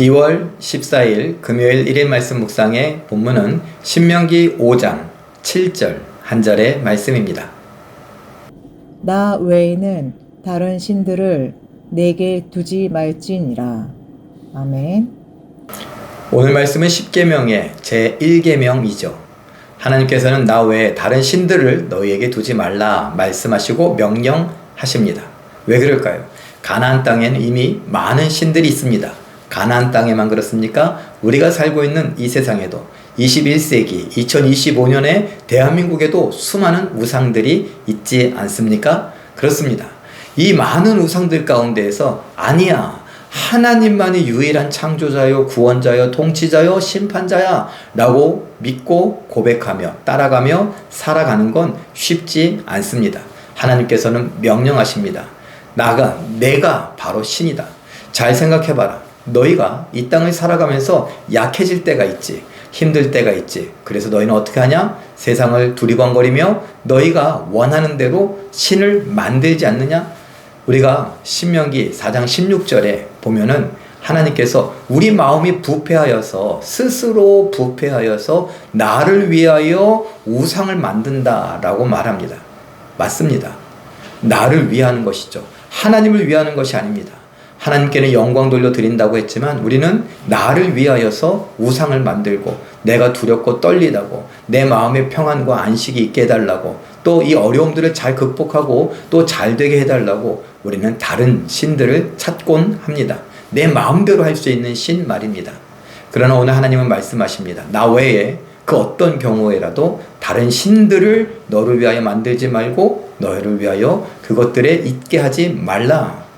2월 14일 금요일 1일 말씀 묵상의 본문은 신명기 5장 7절 한 절의 말씀입니다. 나 외에는 다른 신들을 내게 두지 말지니라. 아멘. 오늘 말씀은 10계명의 제 1계명이죠. 하나님께서는 나 외에 다른 신들을 너희에게 두지 말라 말씀하시고 명령하십니다. 왜 그럴까요? 가나안 땅에는 이미 많은 신들이 있습니다. 가나안 땅에만 그렇습니까? 우리가 살고 있는 이 세상에도 21세기 2025년에 대한민국에도 수많은 우상들이 있지 않습니까? 그렇습니다. 이 많은 우상들 가운데에서 아니야. 하나님만이 유일한 창조자요, 구원자요, 통치자요, 심판자야 라고 믿고 고백하며 따라가며 살아가는 건 쉽지 않습니다. 하나님께서는 명령하십니다. 나가, 내가 바로 신이다. 잘 생각해봐라. 너희가 이 땅을 살아가면서 약해질 때가 있지. 힘들 때가 있지. 그래서 너희는 어떻게 하냐? 세상을 두리번거리며 너희가 원하는 대로 신을 만들지 않느냐? 우리가 신명기 4장 16절에 보면은 하나님께서 우리 마음이 부패하여서 스스로 부패하여서 나를 위하여 우상을 만든다라고 말합니다. 맞습니다. 나를 위하는 것이죠. 하나님을 위하는 것이 아닙니다. 하나님께는 영광 돌려 드린다고 했지만 우리는 나를 위하여서 우상을 만들고 내가 두렵고 떨리다고 내 마음의 평안과 안식이 있게 해달라고 또 이 어려움들을 잘 극복하고 또 잘 되게 해달라고 우리는 다른 신들을 찾곤 합니다. 내 마음대로 할 수 있는 신 말입니다. 그러나 오늘 하나님은 말씀하십니다. 나 외에 그 어떤 경우에라도 다른 신들을 너를 위하여 만들지 말고 너희를 위하여 그것들에 있게 하지 말라.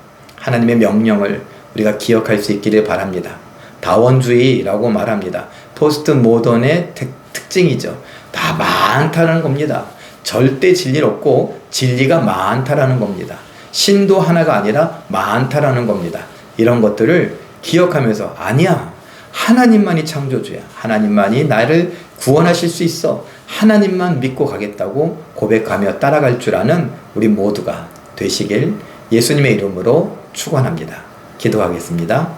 하나님의 명령을 우리가 기억할 수 있기를 바랍니다. 다원주의라고 말합니다. 포스트 모던의 특징이죠. 다 많다는 겁니다. 절대 진리는 없고 진리가 많다라는 겁니다. 신도 하나가 아니라 많다라는 겁니다. 이런 것들을 기억하면서 아니야. 하나님만이 창조주야. 하나님만이 나를 구원하실 수 있어. 하나님만 믿고 가겠다고 고백하며 따라갈 줄 아는 우리 모두가 되시길 예수님의 이름으로 축원합니다. 기도하겠습니다.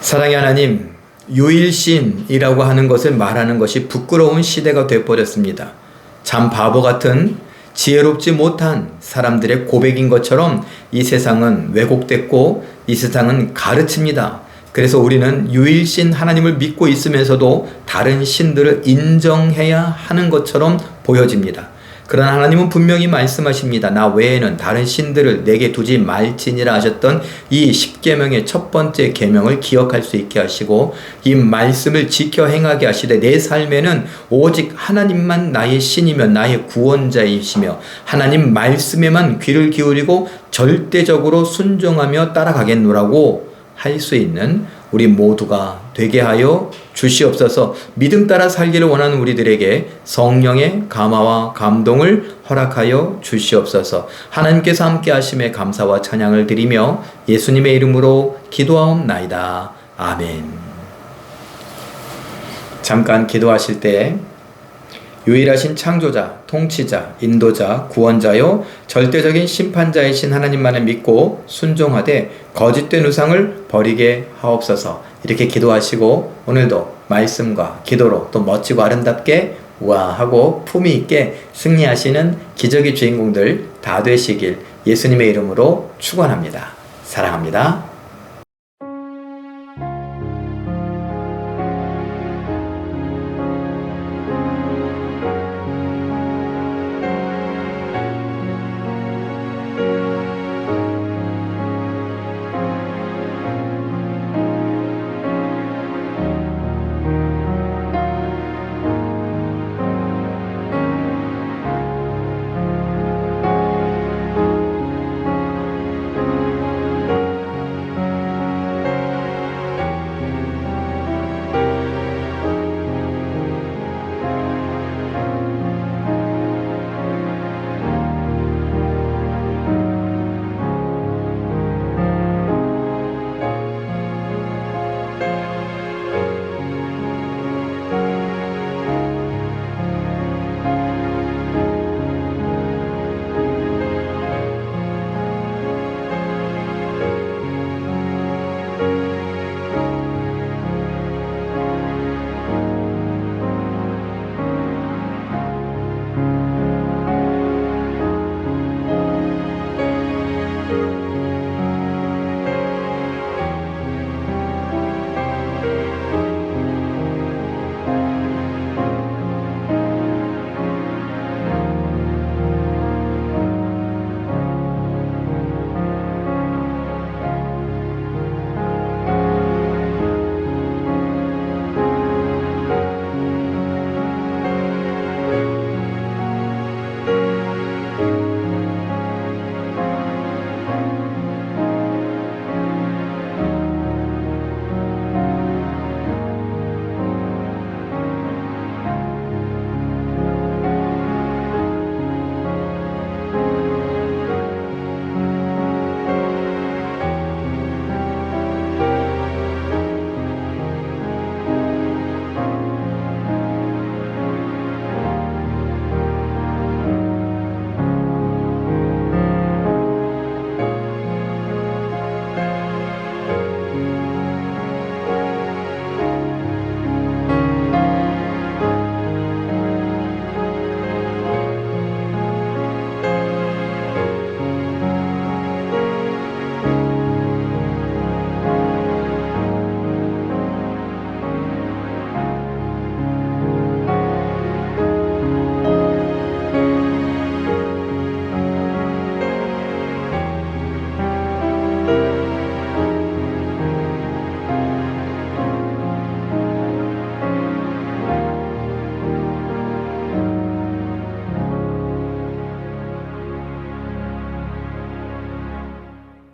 사랑의 하나님, 유일신이라고 하는 것을 말하는 것이 부끄러운 시대가 되어버렸습니다. 참 바보 같은 지혜롭지 못한 사람들의 고백인 것처럼 이 세상은 왜곡됐고 이 세상은 가르칩니다. 그래서 우리는 유일신 하나님을 믿고 있으면서도 다른 신들을 인정해야 하는 것처럼 보여집니다. 그러나 하나님은 분명히 말씀하십니다. 나 외에는 다른 신들을 내게 두지 말지니라 하셨던 이 십계명의 첫 번째 계명을 기억할 수 있게 하시고 이 말씀을 지켜 행하게 하시되 내 삶에는 오직 하나님만 나의 신이며 나의 구원자이시며 하나님 말씀에만 귀를 기울이고 절대적으로 순종하며 따라가겠노라고 할 수 있는 우리 모두가 되게 하여 주시옵소서 믿음 따라 살기를 원하는 우리들에게 성령의 감화와 감동을 허락하여 주시옵소서 하나님께서 함께 하심에 감사와 찬양을 드리며 예수님의 이름으로 기도하옵나이다. 아멘. 잠깐 기도하실 때 유일하신 창조자, 통치자, 인도자, 구원자요, 절대적인 심판자이신 하나님만을 믿고 순종하되 거짓된 우상을 버리게 하옵소서. 이렇게 기도하시고 오늘도 말씀과 기도로 또 멋지고 아름답게 우아하고 품위 있게 승리하시는 기적의 주인공들 다 되시길 예수님의 이름으로 축원합니다. 사랑합니다.